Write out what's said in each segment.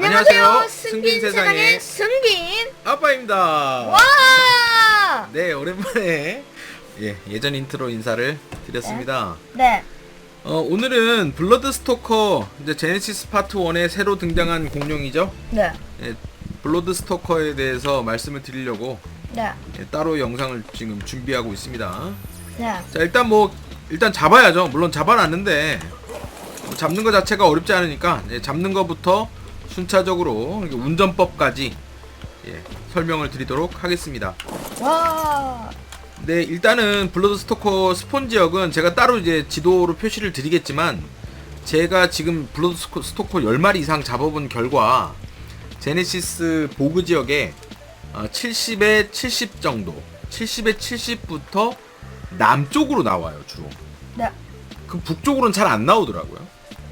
안녕하세요. 안녕하세요. 승빈 세상의 세상의 승빈. 아빠입니다. 와! 네, 오랜만에 예, 예전 인트로 인사를 드렸습니다. 네. 어, 오늘은 블러드 스토커 이제 제네시스 파트 1에 새로 등장한 공룡이죠. 네. 예, 블러드 스토커에 대해서 말씀을 드리려고 네. 예, 따로 영상을 지금 준비하고 있습니다. 네. 자, 일단 뭐 일단 잡아야죠. 물론 잡아놨는데 뭐 잡는 것 자체가 어렵지 않으니까 예, 잡는 것부터 순차적으로 운전법까지 예, 설명을 드리도록 하겠습니다. 와. 네, 일단은 블러드 스토커 스폰 지역은 제가 따로 이제 지도로 표시를 드리겠지만 제가 지금 블러드 스토커- 스토커 10마리 이상 잡아본 결과 제네시스 보그 지역에 어, 70에 70 정도 70에 70부터 남쪽으로 나와요 주로 네. 그 북쪽으로는 잘 안 나오더라고요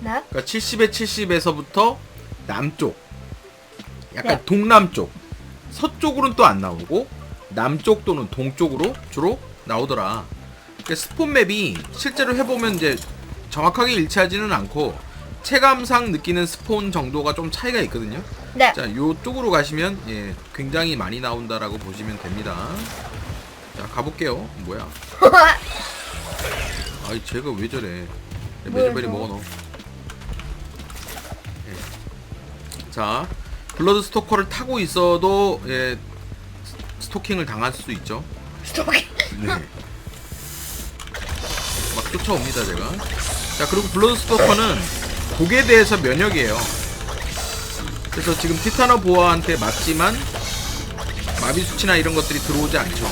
네. 그러니까 70에 70에서부터 남쪽. 약간 네. 동남쪽. 서쪽으로는 또 안 나오고 남쪽 또는 동쪽으로 주로 나오더라. 그러니까 스폰 맵이 실제로 해보면 이제 정확하게 일치하지는 않고 체감상 느끼는 스폰 정도가 좀 차이가 있거든요. 네. 자 요쪽으로 가시면 예 굉장히 많이 나온다라고 보시면 됩니다. 자 가볼게요. 뭐야? 아이 쟤가 왜 저래? 저거? 먹어 넣어 자 블러드 스토커를 타고 있어도 예 스- 스토킹을 당할 수 있죠 스토킹. 네. 막 쫓아옵니다 제가 자 그리고 블러드 스토커는 독에 대해서 면역이에요 그래서 지금 티타노 보아한테 맞지만 마비 수치나 이런 것들이 들어오지 않죠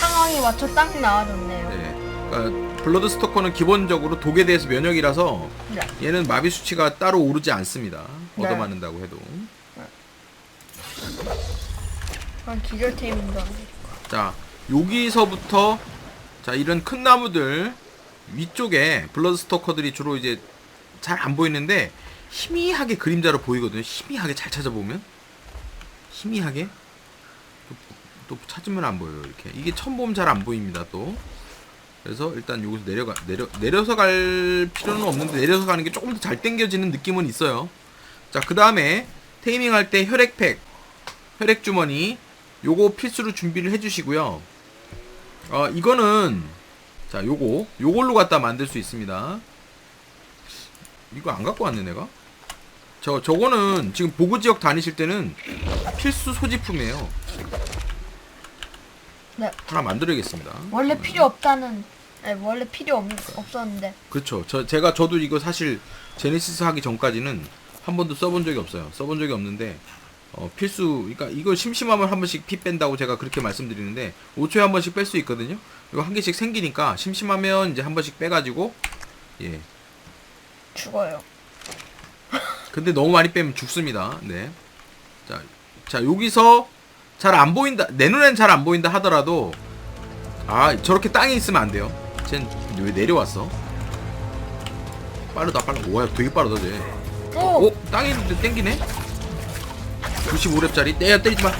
상황이 맞춰 딱 나와줬네요. 네. 그러니까 블러드 스토커는 기본적으로 독에 대해서 면역이라서 네. 얘는 마비 수치가 따로 오르지 않습니다. 네. 얻어맞는다고 해도. 그건 기절템인가. 자 여기서부터 자 이런 큰 나무들 위쪽에 블러드 스토커들이 주로 이제 잘 안 보이는데 희미하게 그림자로 보이거든요. 희미하게 잘 찾아보면. 희미하게? 또, 또 찾으면 안 보여요 이렇게. 이게 처음 보면 잘 안 보입니다 또 그래서 일단 여기서 내려가 내려 내려서 갈 필요는 없는데 내려서 가는 게 조금 더 잘 당겨지는 느낌은 있어요 자 그 다음에 테이밍 할 때 혈액팩 혈액 주머니 요거 필수로 준비를 해 주시고요. 어 이거는 자 요거 요걸로 갖다 만들 수 있습니다. 이거 안 갖고 왔네 내가. 저 저거는 지금 보그 지역 다니실 때는 필수 소지품이에요. 네. 하나 만들어야겠습니다. 원래 필요 없다는. 아니, 원래 필요 없, 없었는데. 그렇죠. 저 제가 저도 이거 사실 제네시스 하기 전까지는 한 번도 써본 적이 없어요. 써본 적이 없는데 어, 필수. 그러니까 이거 심심하면 한 번씩 피 뺀다고 제가 그렇게 말씀드리는데 5초에 한 번씩 뺄 수 있거든요. 이거 한 개씩 생기니까 심심하면 이제 한 번씩 빼가지고 예. 죽어요. 근데 너무 많이 빼면 죽습니다. 네. 자, 자 여기서 잘 안 보인다. 내 눈엔 잘 안 보인다 하더라도 아 저렇게 땅에 있으면 안 돼요. 쟨왜 내려왔어? 빠르다 빠르다. 오야 되게 빠르다 쟤. 오! 오 땅에 있는데 땡기네. 95렙짜리. 떼야 때리지 마.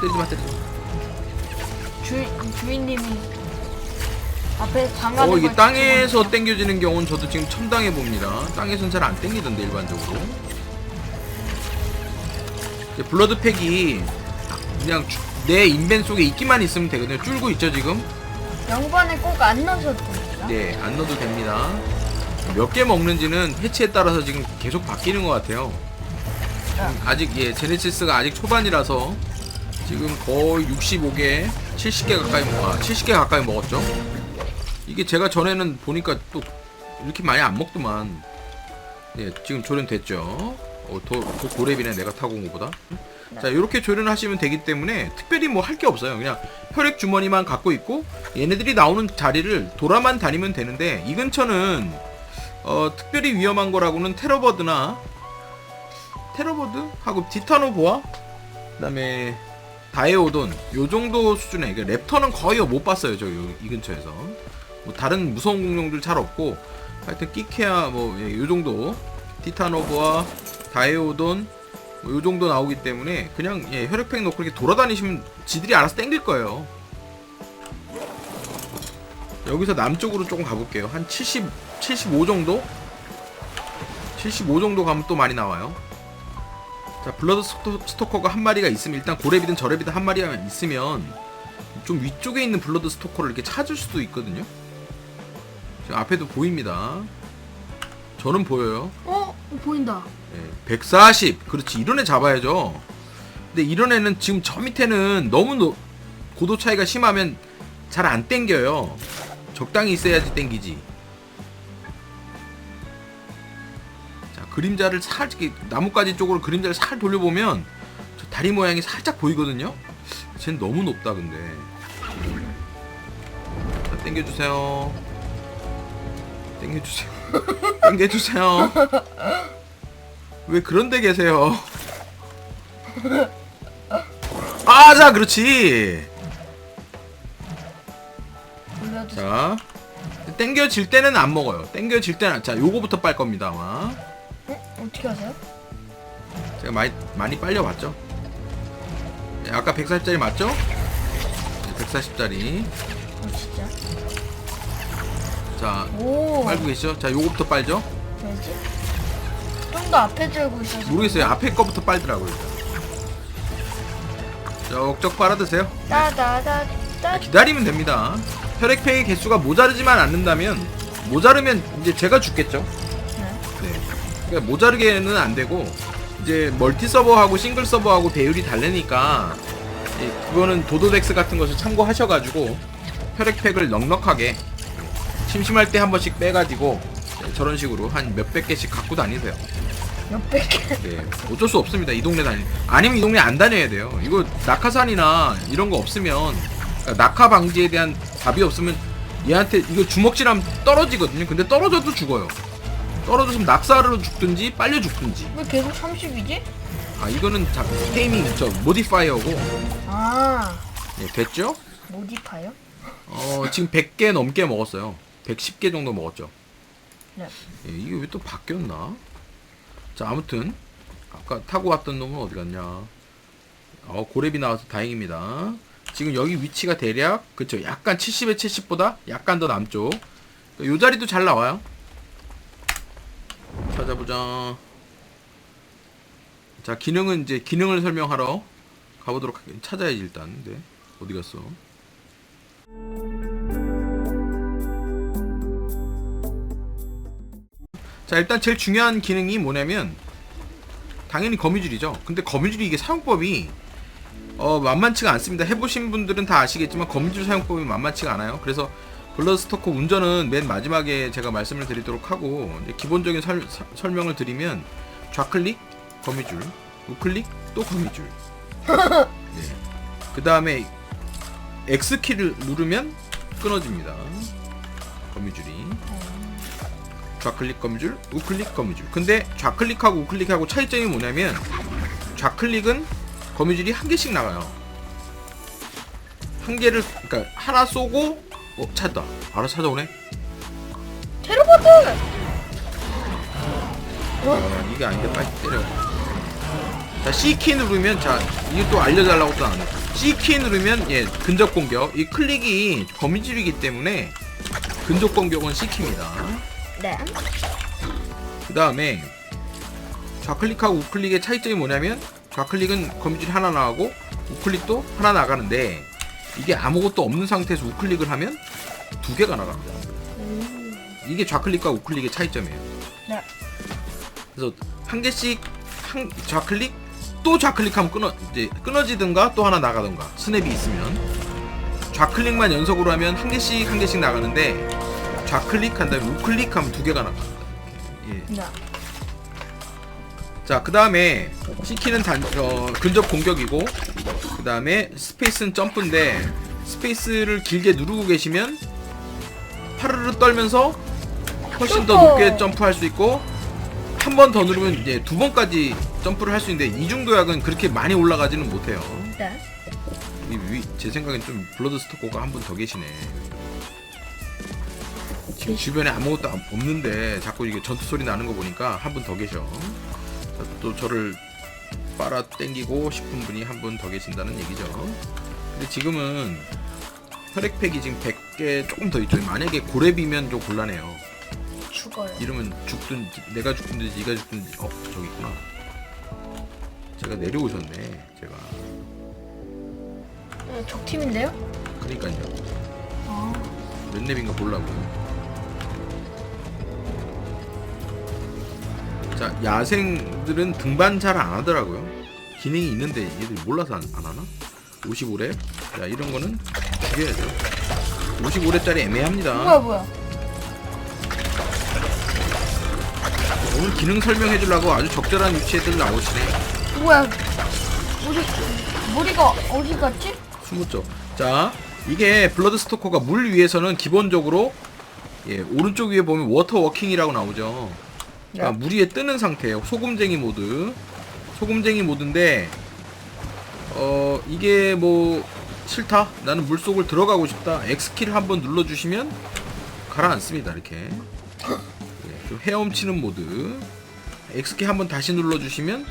때리지 마 때리지 마. 주인, 주인님이 앞에 장갑 어 이게 땅에서 땡겨지는 경우는 저도 지금 처음 당해 봅니다. 땅에선 잘 안 땡기던데 일반적으로. 이제 블러드 팩이 그냥 주- 내 인벤 속에 있기만 있으면 되거든요. 줄고 있죠 지금. 영번에 꼭 안 넣으셔도 됩니다. 네, 안 넣어도 됩니다. 몇 개 먹는지는 패치에 따라서 지금 계속 바뀌는 것 같아요. 아직 예 제네시스가 아직 초반이라서 지금 거의 65개, 70개 가까이 먹, 아 70개 가까이 먹었죠. 이게 제가 전에는 보니까 또 이렇게 많이 안 먹더만. 예, 지금 조련됐죠. 어, 더, 더 고렙이네 내가 타고 온 것보다. 자, 이렇게 조련하시면 되기 때문에 특별히 뭐 할 게 없어요. 그냥 혈액 주머니만 갖고 있고 얘네들이 나오는 자리를 돌아만 다니면 되는데 이 근처는 어, 특별히 위험한 거라고는 테러버드나 테러버드? 하고 디타노 보아? 그다음에 다이오돈? 요 정도 수준의 그 랩터는 거의 못 봤어요 저 이 근처에서. 뭐 다른 무서운 공룡들 잘 없고 하여튼 끼케야 뭐요 정도. 티타노 보아 다이오돈 뭐요 정도 나오기 때문에 그냥 예, 혈액팩 넣고 이렇게 돌아다니시면 지들이 알아서 땡길 거예요 여기서 남쪽으로 조금 가볼게요 한 70, 75 정도? 75 정도 가면 또 많이 나와요 자 블러드 스토, 스토커가 한 마리가 있으면 일단 고래비든 저래비든 한 마리가 있으면 좀 위쪽에 있는 블러드 스토커를 이렇게 찾을 수도 있거든요. 지금 앞에도 보입니다. 저는 보여요. 어 보인다. 예, 140 그렇지 이런 애 잡아야죠. 근데 이런 애는 지금 저 밑에는 너무 노- 고도 차이가 심하면 잘 안 땡겨요. 적당히 있어야지 땡기지. 자 그림자를 살짝 나뭇가지 쪽으로 그림자를 살 돌려보면 저 다리 모양이 살짝 보이거든요. 쟤는 너무 높다 근데. 자 땡겨주세요. 땡겨주세요. 땡겨주세요. 왜 그런 데 계세요? 아, 자, 그렇지. 올려주세요. 자, 땡겨질 때는 안 먹어요. 땡겨질 때는 안- 자, 요거부터 빨 겁니다 아마. 어? 어떻게 하세요? 제가 많이 많이 빨려 봤죠. 네, 아까 140짜리 맞죠? 140짜리. 어 진짜. 자, 오. 빨고 계시죠? 자, 요거부터 빨죠? 왜지? 좀 더 앞에 들고 있어서. 모르겠어요. 앞에 거부터 빨더라고요. 자, 억적 빨아드세요. 따다다 따. 기다리면 됩니다. 혈액팩의 개수가 모자르지만 않는다면 모자르면 이제 제가 죽겠죠. 네. 네. 그러니까 모자르게는 안 되고 이제 멀티 서버하고 싱글 서버하고 배율이 다르니까 예, 그거는 도도덱스 같은 것을 참고하셔가지고 혈액팩을 넉넉하게 심심할 때 한 번씩 빼가지고 네, 저런 식으로 한 몇백 개씩 갖고 다니세요. 몇백 개. 네, 어쩔 수 없습니다. 이 동네 다니. 아니면 이 동네 안 다녀야 돼요. 이거 낙하산이나 이런 거 없으면 그러니까 낙하 방지에 대한 답이 없으면 얘한테 이거 주먹질하면 떨어지거든요. 근데 떨어져도 죽어요. 떨어졌으면 낙사로 죽든지 빨려 죽든지. 왜 계속 30이지? 아 이거는 자, 테이밍 저 모디파이어고 아 네, 됐죠? 모디파요? 어 지금 100개 넘게 먹었어요. 110개 정도 먹었죠. 네. 예, 이게 왜 또 바뀌었나? 자, 아무튼 아까 타고 왔던 놈은 어디 갔냐? 어, 고래비 나와서 다행입니다. 지금 여기 위치가 대략 그쵸? 약간 70에 70보다 약간 더 남쪽. 요 자리도 잘 나와요. 찾아보자. 자, 기능은 이제 기능을 설명하러 가보도록 할게요. 찾아야지 일단. 네. 어디 갔어? 자 일단 제일 중요한 기능이 뭐냐면 당연히 거미줄이죠. 근데 거미줄이 이게 사용법이 어 만만치가 않습니다. 해보신 분들은 다 아시겠지만 거미줄 사용법이 만만치가 않아요. 그래서 블러스토커 운전은 맨 마지막에 제가 말씀을 드리도록 하고 기본적인 설, 사- 설명을 드리면 좌클릭 거미줄 우클릭 또 거미줄. 네. 그 다음에 X키를 누르면 끊어집니다. 거미줄이 좌클릭 거미줄, 우클릭 거미줄. 근데 좌클릭하고 우클릭하고 차이점이 뭐냐면 좌클릭은 거미줄이 한 개씩 나가요. 한 개를 그러니까 하나 쏘고 어 찾다. 알아서 찾아오네. 테러버트! 어, 이게 아닌데 빨리 때려. 자 C 키 누르면 자 이게 또 알려달라고 또 나네. C 키 누르면 예 근접 공격. 이 클릭이 거미줄이기 때문에 근접 공격은 C 키입니다. 네. 그 다음에 좌클릭하고 우클릭의 차이점이 뭐냐면 좌클릭은 거미줄이 하나 나가고 우클릭도 하나 나가는데 이게 아무것도 없는 상태에서 우클릭을 하면 두 개가 나갑니다. 이게 좌클릭과 우클릭의 차이점이에요. 네. 그래서 한 개씩 한 좌클릭 또 좌클릭하면 끊어 이제 끊어지든가 또 하나 나가든가 스냅이 있으면 좌클릭만 연속으로 하면 한 개씩 한 개씩 나가는데 좌클릭한 다음에 우클릭하면 두 개가 나갑니다. 예. 네. 자, 그 다음에 C키는 단, 어, 근접 공격이고, 그 다음에 스페이스는 점프인데, 스페이스를 길게 누르고 계시면, 파르르 떨면서 훨씬 더! 높게 점프할 수 있고, 한 번 더 누르면 이제 두 번까지 점프를 할 수 있는데, 이중도약은 그렇게 많이 올라가지는 못해요. 네. 이 위, 제 생각엔 좀 블러드 스토커가 한 분 더 계시네. 지금 주변에 아무것도 안- 없는데 자꾸 이게 전투 소리 나는 거 보니까 한 분 더 계셔. 자, 또 저를 빨아 땡기고 싶은 분이 한 분 더 계신다는 얘기죠. 근데 지금은 혈액팩이 지금 100개 조금 더 있죠. 만약에 고래비면 좀 곤란해요. 죽어요. 이러면 죽든지 내가 죽든지 네가 죽든지 어 저기 있구나. 제가 내려오셨네. 제가. 네, 적팀인데요? 그러니까요. 아, 몇 렙인가 보려고. 자, 야생들은 등반 잘 안 하더라고요. 기능이 있는데 얘들 몰라서 안, 안 하나? 55렙? 자, 이런 거는 죽여야죠. 55렙짜리 애매합니다. 뭐야 뭐야? 오늘 기능 설명해 주려고 아주 적절한 위치에들 나오시네. 뭐야? 머리 머리가 어디 갔지? 20쪽. 자, 이게 블러드 스토커가 물 위에서는 기본적으로 예, 오른쪽 위에 보면 워터 워킹이라고 나오죠. 자, 네. 물 위에 뜨는 상태예요. 소금쟁이 모드. 소금쟁이 모드인데 어, 이게 뭐 싫다. 나는 물속을 들어가고 싶다. X키를 한번 눌러 주시면 가라앉습니다. 이렇게. 예, 좀 헤엄치는 모드. X키 한번 다시 눌러 주시면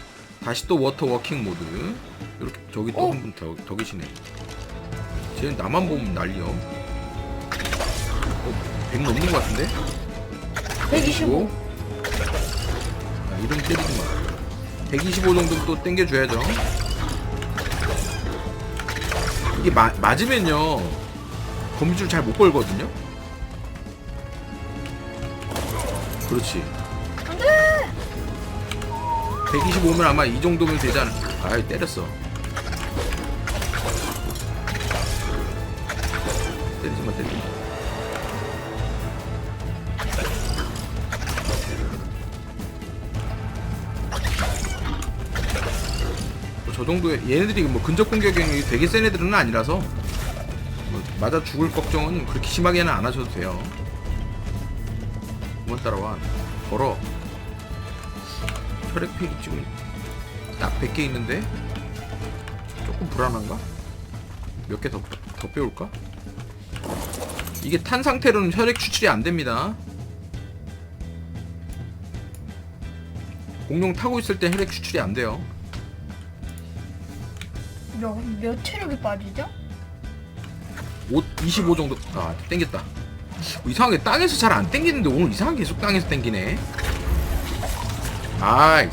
다시 또 워터 워킹 모드. 이렇게 저기 또 어? 한분 더, 더 계시네. 쟤 나만 보면 난리요. 어, 100 넘는 것 같은데? 125. 아, 이름 때리지 마. 125 정도 또 땡겨줘야죠. 이게 마, 맞으면요. 거미줄 잘 못 걸거든요. 그렇지. 안돼. 125면 아마 이 정도면 되지 않을까. 아이, 때렸어. 때리지 마, 때리지 마. 저 정도의 얘네들이 뭐 근접 공격 능력이 되게 센 애들은 아니라서 뭐 맞아 죽을 걱정은 그렇게 심하게는 안 하셔도 돼요. 그만 따라와. 걸어. 혈액팩이 지금 딱 100개 있는데 조금 불안한가? 몇 개 더 더 빼올까? 이게 탄 상태로는 혈액 추출이 안 됩니다. 공룡 타고 있을 때 혈액 추출이 안 돼요. 몇, 몇 체력이 빠지죠? 5, 25 정도. 아, 땡겼다. 이상하게 땅에서 잘 안 땡기는데 오늘 이상하게 계속 땅에서 땡기네. 왜요?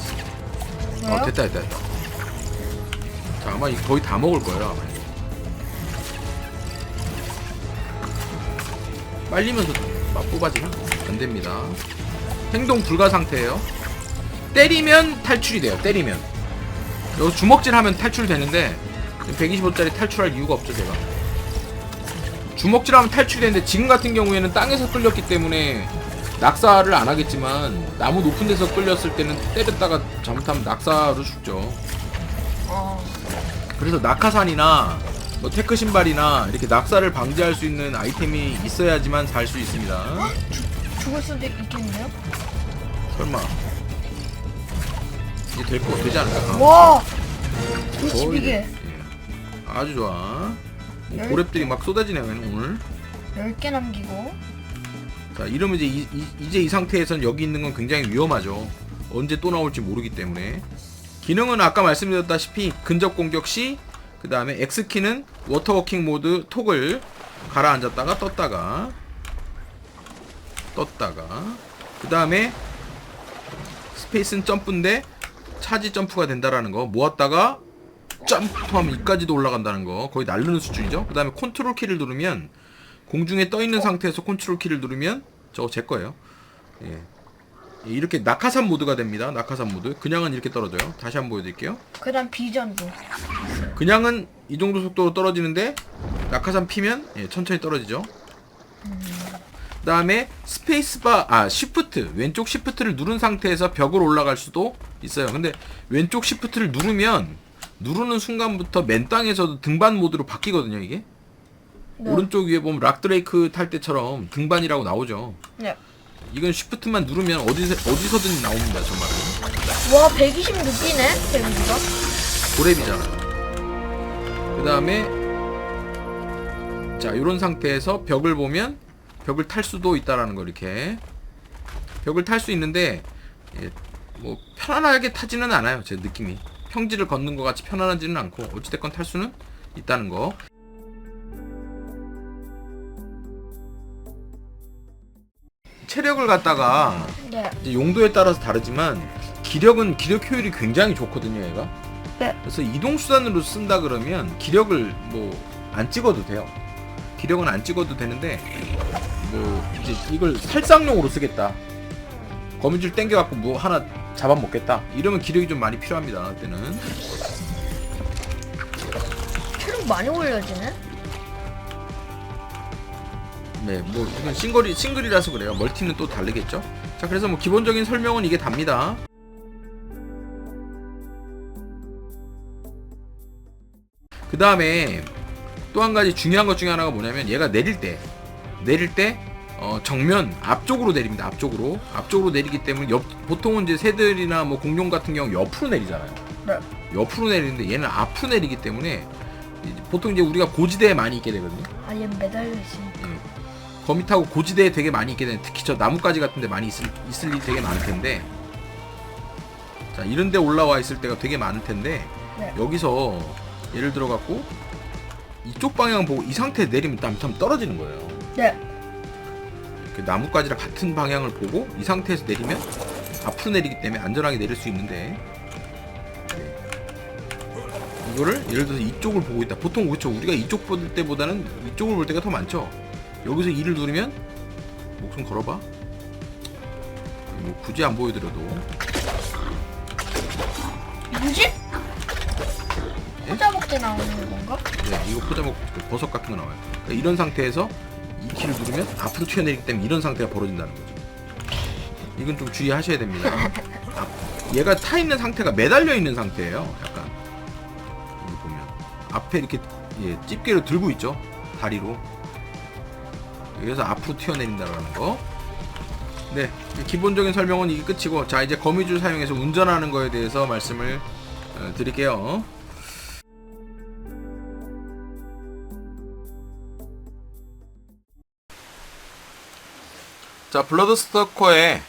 어, 됐다, 됐다, 됐다. 자, 아마 이거 거의 다 먹을 거예요, 아마. 빨리면서 막 뽑아지나? 안 됩니다. 행동 불가 상태예요. 때리면 탈출이 돼요, 때리면. 여기 주먹질 하면 탈출되는데, 125짜리 탈출할 이유가 없죠, 제가. 주먹질하면 탈출되는데 지금 같은 경우에는 땅에서 끌렸기 때문에 낙사를 안 하겠지만 나무 높은 데서 끌렸을 때는 때렸다가 잘못하면 낙사로 죽죠. 어. 그래서 낙하산이나 뭐 테크 신발이나 이렇게 낙사를 방지할 수 있는 아이템이 있어야지만 살 수 있습니다. 죽을 수도 있겠는데요? 설마 이제 될거 되지 않을까? 와. 거의, 22개. 예. 아주 좋아. 뭐 열- 고랩들이 막 쏟아지네요 오늘. 10개 남기고. 자 이러면 이제 이, 이, 이제 이 상태에선 여기 있는 건 굉장히 위험하죠 언제 또 나올지 모르기 때문에 기능은 아까 말씀드렸다시피 근접 공격 시 그 다음에 X키는 워터워킹 모드 톡을 가라앉았다가 떴다가 떴다가 그 다음에 스페이스는 점프인데 차지 점프가 된다라는 거 모았다가 점프하면 이까지도 올라간다는 거 거의 날르는 수준이죠 그 다음에 컨트롤 키를 누르면 공중에 떠 있는 상태에서 컨트롤 키를 누르면 저거 제 거예요. 예. 예, 이렇게 낙하산 모드가 됩니다. 낙하산 모드. 그냥은 이렇게 떨어져요. 다시 한번 보여드릴게요. 그 다음 비전도. 그냥은 이 정도 속도로 떨어지는데 낙하산 피면 예, 천천히 떨어지죠. 그 다음에 스페이스바, 아, 시프트. 왼쪽 시프트를 누른 상태에서 벽을 올라갈 수도 있어요. 근데 왼쪽 시프트를 누르면 누르는 순간부터 맨 땅에서도 등반 모드로 바뀌거든요, 이게. 네. 오른쪽 위에 보면 락드레이크 탈 때처럼 등반이라고 나오죠. 네. 이건 쉬프트만 누르면 어디서 어디서든 나옵니다. 저 말은 와, 126개네. 데미지가. 고랩이잖아. 그 다음에 자 이런 상태에서 벽을 보면 벽을 탈 수도 있다라는 거 이렇게 벽을 탈 수 있는데 예, 뭐 편안하게 타지는 않아요. 제 느낌이 평지를 걷는 것 같이 편안하지는 않고 어찌됐건 탈 수는 있다는 거. 체력을 갖다가 네. 용도에 따라서 다르지만 기력은 기력 효율이 굉장히 좋거든요, 얘가. 네. 그래서 이동 수단으로 쓴다 그러면 기력을 뭐 안 찍어도 돼요. 기력은 안 찍어도 되는데 뭐 이제 이걸 살상용으로 쓰겠다. 거미줄 땡겨갖고 뭐 하나 잡아먹겠다. 이러면 기력이 좀 많이 필요합니다. 그때는 체력 많이 올려지네? 네, 뭐 이건 싱글이 싱글이라서 그래요. 멀티는 또 다르겠죠. 자, 그래서 뭐 기본적인 설명은 이게 답니다. 그 다음에 또 한 가지 중요한 것 중에 하나가 뭐냐면 얘가 내릴 때 내릴 때 어, 정면 앞쪽으로 내립니다. 앞쪽으로 앞쪽으로 내리기 때문에 옆, 보통은 이제 새들이나 뭐 공룡 같은 경우 옆으로 내리잖아요. 네. 옆으로 내리는데 얘는 앞으로 내리기 때문에 이제 보통 이제 우리가 고지대에 많이 있게 되거든요. 아얘 매달려 있으니까. 예. 거미 타고 고지대에 되게 많이 있게 되는 특히 저 나뭇가지 같은 데 많이 있을, 있을 일이 되게 많을 텐데 자 이런 데 올라와 있을 때가 되게 많을 텐데 네. 여기서 예를 들어 갖고 이쪽 방향 보고 이 상태에 내리면 땀 떨어지는 거예요 네. 이렇게 나뭇가지랑 같은 방향을 보고 이 상태에서 내리면 앞으로 내리기 때문에 안전하게 내릴 수 있는데 네. 이거를 예를 들어서 이쪽을 보고 있다. 보통 그렇죠. 우리가 이쪽 볼 때보다는 이쪽을 볼 때가 더 많죠. 여기서 이를 누르면 목숨 걸어봐. 뭐 굳이 안 보여드려도 뭐지? 예? 호자 먹때 나오는 건가? 네, 이거 포자목 그 버섯 같은 거 나와요. 그러니까 이런 상태에서 이 키를 누르면 앞으로 튀어내리기 때문에 이런 상태가 벌어진다는 거죠. 이건 좀 주의하셔야 됩니다. 아, 얘가 타 있는 상태가 매달려 있는 상태예요. 약간 여기 보면 앞에 이렇게 예, 집게를 들고 있죠. 다리로. 그래서 앞으로 튀어내린다는 거. 네, 기본적인 설명은 이게 끝이고, 자 이제 거미줄 사용해서 운전하는 거에 대해서 말씀을 어, 드릴게요. 자, 블러드 스토커에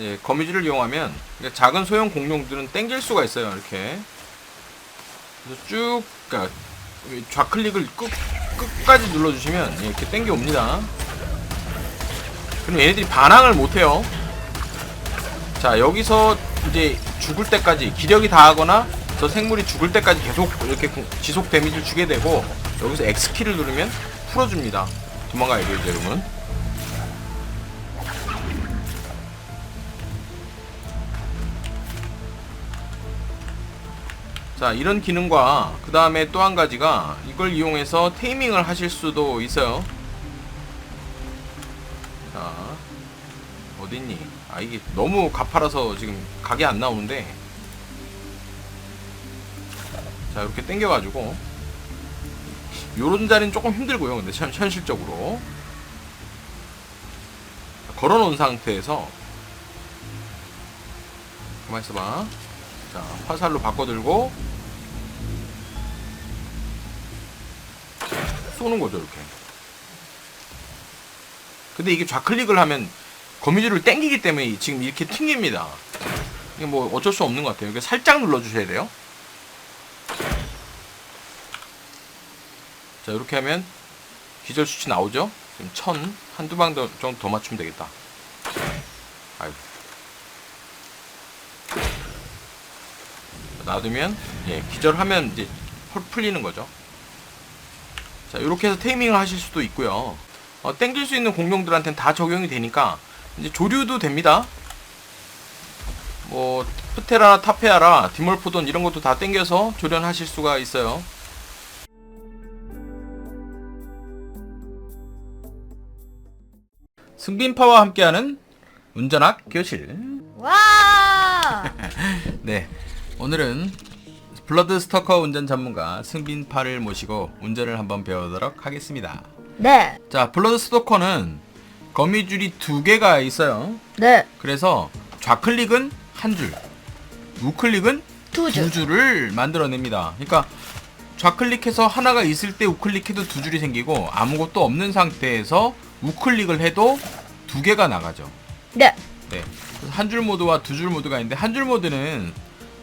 예, 거미줄을 이용하면 작은 소형 공룡들은 땡길 수가 있어요. 이렇게. 쭉 그러니까 이 좌클릭을 끝, 끝까지 눌러주시면 예, 이렇게 땡겨 옵니다. 그럼 얘네들이 반항을 못해요. 자, 여기서 이제 죽을 때까지 기력이 다하거나 저 생물이 죽을 때까지 계속 이렇게 공- 지속 데미지를 주게 되고 여기서 X키를 누르면 풀어줍니다. 도망가야 돼요, 여러분. 자 이런 기능과 그 다음에 또 한 가지가 이걸 이용해서 테이밍을 하실 수도 있어요. 자 어딨니? 아 이게 너무 가파라서 지금 각이 안 나오는데. 자 이렇게 당겨가지고. 요런 자리는 조금 힘들고요 근데 현, 현실적으로. 걸어놓은 상태에서. 가만 있어봐 자, 화살로 바꿔들고 쏘는 거죠, 이렇게. 근데 이게 좌클릭을 하면 거미줄을 땡기기 때문에 지금 이렇게 튕깁니다. 이게 뭐 어쩔 수 없는 것 같아요. 이게 살짝 눌러주셔야 돼요. 자, 이렇게 하면 기절 수치 나오죠? 지금 천, 한두 방 더- 정도 더 맞추면 되겠다. 아유. 놔두면 예, 기절하면 이제 펄 풀리는 거죠. 자, 이렇게 해서 테이밍을 하실 수도 있고요. 어, 땡길 수 있는 공룡들한테는 다 적용이 되니까 이제 조류도 됩니다. 뭐 프테라, 타페아라, 디몰포돈 이런 것도 다 땡겨서 조련하실 수가 있어요. 승빈파와 함께하는 운전학 교실. 와! 네, 오늘은 블러드 스토커 운전 전문가 승빈파를 모시고 운전을 한번 배워보도록 하겠습니다. 네. 자, 블러드 스토커는 거미줄이 두 개가 있어요. 네. 그래서 좌클릭은 한 줄, 우클릭은 두 줄. 두 줄을 만들어냅니다. 그러니까 좌클릭해서 하나가 있을 때 우클릭해도 두 줄이 생기고 아무것도 없는 상태에서 우클릭을 해도 두 개가 나가죠. 네. 네. 한 줄 모드와 두 줄 모드가 있는데 한 줄 모드는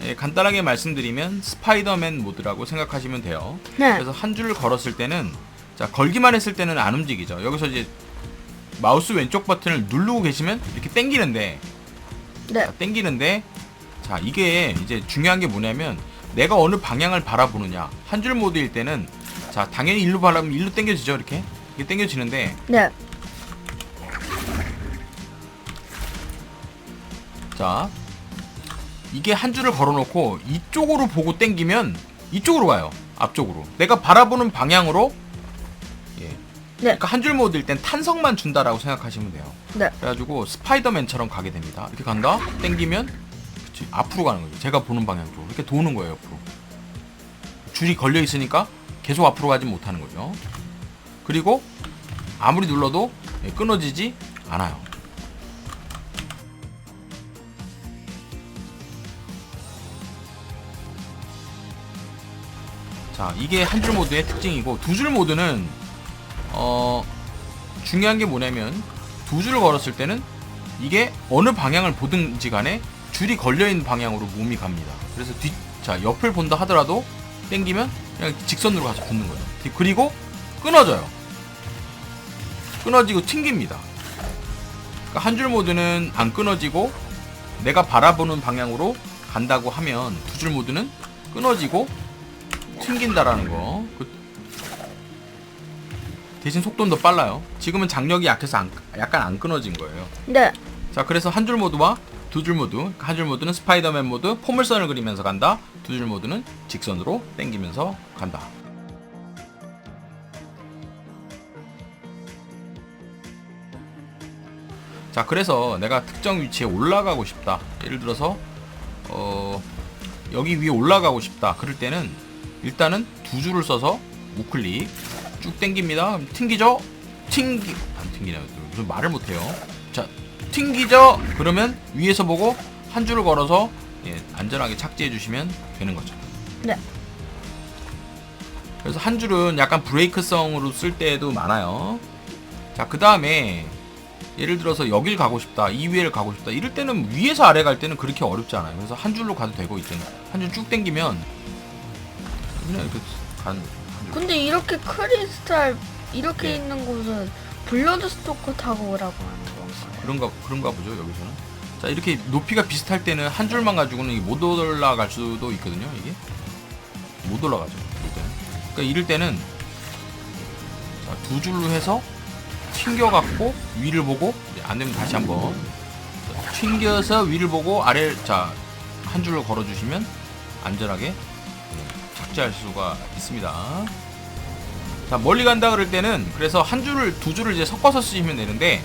예, 간단하게 말씀드리면 스파이더맨 모드라고 생각하시면 돼요. 네. 그래서 한 줄을 걸었을 때는 자 걸기만 했을 때는 안 움직이죠. 여기서 이제 마우스 왼쪽 버튼을 누르고 계시면 이렇게 당기는데 네. 자, 당기는데 자 이게 이제 중요한 게 뭐냐면 내가 어느 방향을 바라보느냐 한 줄 모드일 때는 자 당연히 일로 바라보면 일로 당겨지죠 이렇게 이게 당겨지는데 네. 자 이게 한 줄을 걸어놓고 이쪽으로 보고 당기면 이쪽으로 와요 앞쪽으로. 내가 바라보는 방향으로 예. 그러니까 한 줄 모드일 땐 탄성만 준다라고 생각하시면 돼요. 네. 그래가지고 스파이더맨처럼 가게 됩니다. 이렇게 간다. 당기면 그치 앞으로 가는 거죠. 제가 보는 방향 쪽으로. 이렇게 도는 거예요 옆으로. 줄이 걸려 있으니까 계속 앞으로 가지 못하는 거죠. 그리고 아무리 눌러도 예, 끊어지지 않아요 자 이게 한 줄 모드의 특징이고 두 줄 모드는 어 중요한 게 뭐냐면 두 줄을 걸었을 때는 이게 어느 방향을 보든지 간에 줄이 걸려있는 방향으로 몸이 갑니다. 그래서 뒤, 자 옆을 본다 하더라도 땡기면 그냥 직선으로 가서 붙는 거예요 뒤- 그리고 끊어져요. 끊어지고 튕깁니다. 그러니까 한 줄 모드는 안 끊어지고 내가 바라보는 방향으로 간다고 하면 두 줄 모드는 끊어지고 튕긴다라는 거. 그- 대신 속도는 더 빨라요. 지금은 장력이 약해서 안- 약간 안 끊어진 거예요. 네. 자, 그래서 한 줄 모드와 두 줄 모드. 한 줄 모드는 스파이더맨 모드, 포물선을 그리면서 간다. 두 줄 모드는 직선으로 당기면서 간다. 자, 그래서 내가 특정 위치에 올라가고 싶다. 예를 들어서 어 여기 위에 올라가고 싶다. 그럴 때는 일단은 두 줄을 써서 우클릭 쭉 당깁니다. 그럼 튕기죠? 튕기 안 튕기네요. 무슨 말을 못해요. 자 튕기죠? 그러면 위에서 보고 한 줄을 걸어서 예, 안전하게 착지해 주시면 되는 거죠. 네. 그래서 한 줄은 약간 브레이크성으로 쓸 때도 많아요. 자, 그 다음에 예를 들어서 여길 가고 싶다, 이 위에를 가고 싶다. 이럴 때는 위에서 아래 갈 때는 그렇게 어렵지 않아요. 그래서 한 줄로 가도 되고 이때는 한 줄 쭉 당기면 그냥 이렇게 간. 근데 이렇게 크리스탈 이렇게 네. 있는 곳은 블러드 스토커 타고 오라고 하는 건가요? 그런가 그런가 보죠 여기서는. 자 이렇게 높이가 비슷할 때는 한 줄만 가지고는 못 올라갈 수도 있거든요. 이게 못 올라가죠. 이럴 때는. 그러니까 이럴 때는 자, 두 줄로 해서 튕겨갖고 위를 보고 안 되면 다시 한번 자, 튕겨서 위를 보고 아래 자한 줄로 걸어주시면 안전하게 예, 착지할 수가 있습니다. 자 멀리 간다 그럴 때는 그래서 한 줄을 두 줄을 이제 섞어서 쓰시면 되는데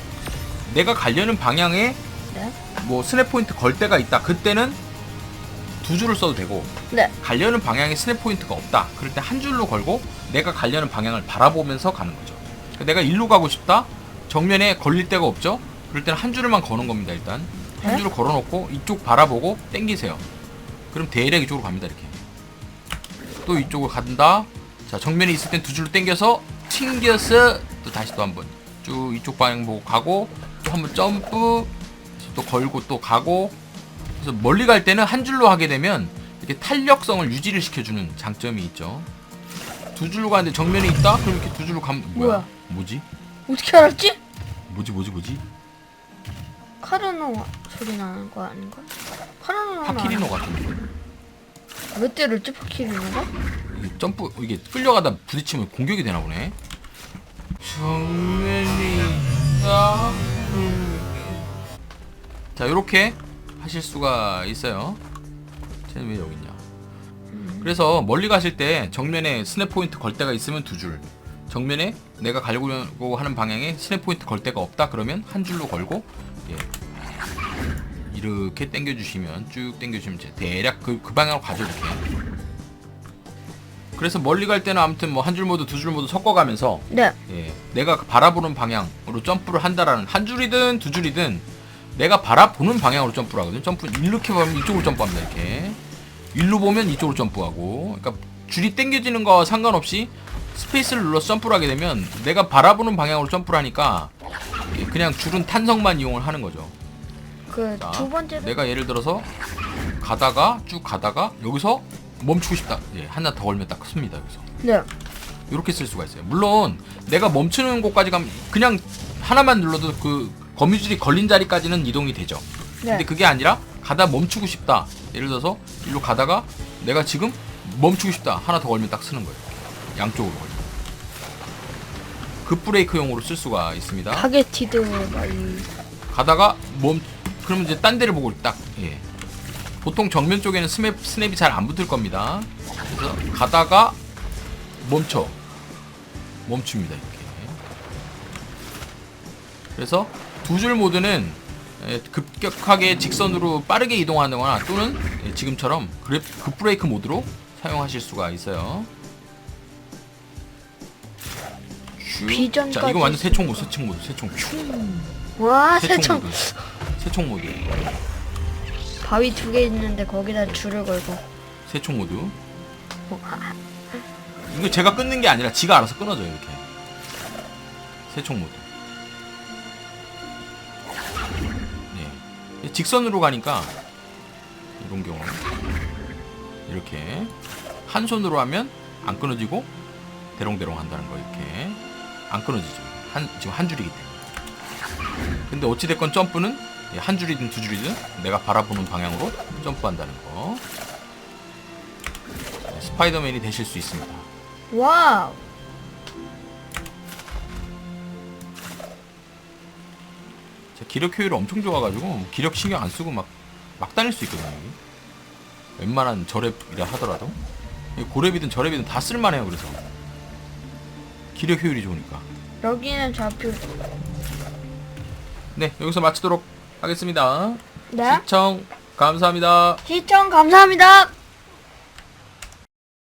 내가 가려는 방향에 네. 뭐 스냅 포인트 걸 때가 있다. 그때는 두 줄을 써도 되고 네. 가려는 방향에 스냅 포인트가 없다. 그럴 때 한 줄로 걸고 내가 가려는 방향을 바라보면서 가는 거죠. 그러니까 내가 일로 가고 싶다. 정면에 걸릴 데가 없죠. 그럴 때는 한 줄만 거는 겁니다. 일단 한 네? 줄을 걸어놓고 이쪽 바라보고 당기세요. 그럼 대략 이쪽으로 갑니다. 이렇게 또 이쪽으로 간다. 자 정면에 있을 땐 두 줄로 당겨서 튕겨서 또 다시 또 한번 쭉 이쪽 방향 보고 가고 또 한번 점프 또 걸고 또 가고 그래서 멀리 갈 때는 한 줄로 하게 되면 이렇게 탄력성을 유지를 시켜주는 장점이 있죠. 두 줄로 가는데 정면에 있다? 그럼 이렇게 두 줄로 가면 뭐야? 뭐야? 뭐지? 어떻게 알았지? 뭐지? 뭐지? 뭐지? 카르노 소리 나는 거 아닌가? 카르노는 파키리노 같은데. 왜 때렸지 파키리노가? 이게 점프 이게 끌려가다 부딪히면 공격이 되나 보네. 정면이 있다. 자, 이렇게 하실 수가 있어요. 쟤는 왜 여기 있냐? 그래서 멀리 가실 때 정면에 스냅 포인트 걸 데가 있으면 두 줄. 정면에 내가 가려고 하는 방향에 스냅 포인트 걸 데가 없다 그러면 한 줄로 걸고 예. 이렇게 당겨 주시면 쭉 당겨 주시면 이제 대략 그, 그 방향으로 가죠 이렇게. 그래서 멀리 갈 때는 아무튼 뭐 한 줄 모드 두 줄 모드 섞어가면서 네. 예, 내가 바라보는 방향으로 점프를 한다라는 한 줄이든 두 줄이든 내가 바라보는 방향으로 점프를 하거든요. 점프 이렇게 보면 이쪽으로 점프합니다. 이렇게 일로 보면 이쪽으로 점프하고, 그러니까 줄이 당겨지는 거와 상관없이 스페이스를 눌러서 점프를 하게 되면 내가 바라보는 방향으로 점프를 하니까 예, 그냥 줄은 탄성만 이용을 하는 거죠. 그 자, 두 번째로 내가 예를 들어서 가다가 쭉 가다가 여기서 멈추고 싶다. 예, 하나 더 걸면 딱 씁니다. 여기서. 네. 이렇게 쓸 수가 있어요. 물론 내가 멈추는 곳까지 가면 그냥 하나만 눌러도 그 거미줄이 걸린 자리까지는 이동이 되죠. 네. 근데 그게 아니라 가다 멈추고 싶다. 예를 들어서 일로 가다가 내가 지금 멈추고 싶다 하나 더 걸면 딱 쓰는 거예요 양쪽으로 걸려 급 브레이크용으로 쓸 수가 있습니다 타겟티드. 가다가 멈 그러면 이제 딴 데를 보고 딱 예. 보통 정면 쪽에는 스냅, 스냅이 잘 안 붙을 겁니다. 그래서 가다가 멈춰. 멈춥니다 이렇게. 그래서 두 줄 모드는 예, 급격하게 직선으로 빠르게 이동하거나 또는 예, 지금처럼 그랩 급브레이크 모드로 사용하실 수가 있어요. 자 이거 완전 세총 모드 세총 모드 세총. 슝와 세총 세총. 모드 세총 모드 바위 두 개 있는데 거기다 줄을 걸고. 세총 모드 이거 제가 끊는 게 아니라 지가 알아서 끊어져요 이렇게. 세총 모드 네. 직선으로 가니까 이런 경우. 이렇게. 한 손으로 하면 안 끊어지고 대롱대롱 한다는 거 이렇게. 안 끊어지죠. 한 지금 한 줄이기 때문에. 근데 어찌됐건 점프는 예, 한 줄이든 두 줄이든 내가 바라보는 방향으로 점프한다는 거 네, 스파이더맨이 되실 수 있습니다 와우. 제 기력 효율이 엄청 좋아가지고 기력 신경 안 쓰고 막, 막 다닐 수 있거든요. 여기. 웬만한 저랩이라 하더라도 이 고랩이든 저랩이든 다 쓸만해요. 그래서 기력 효율이 좋으니까. 여기는 좌표. 네 여기서 마치도록 하겠습니다. 네. 시청 감사합니다. 시청 감사합니다.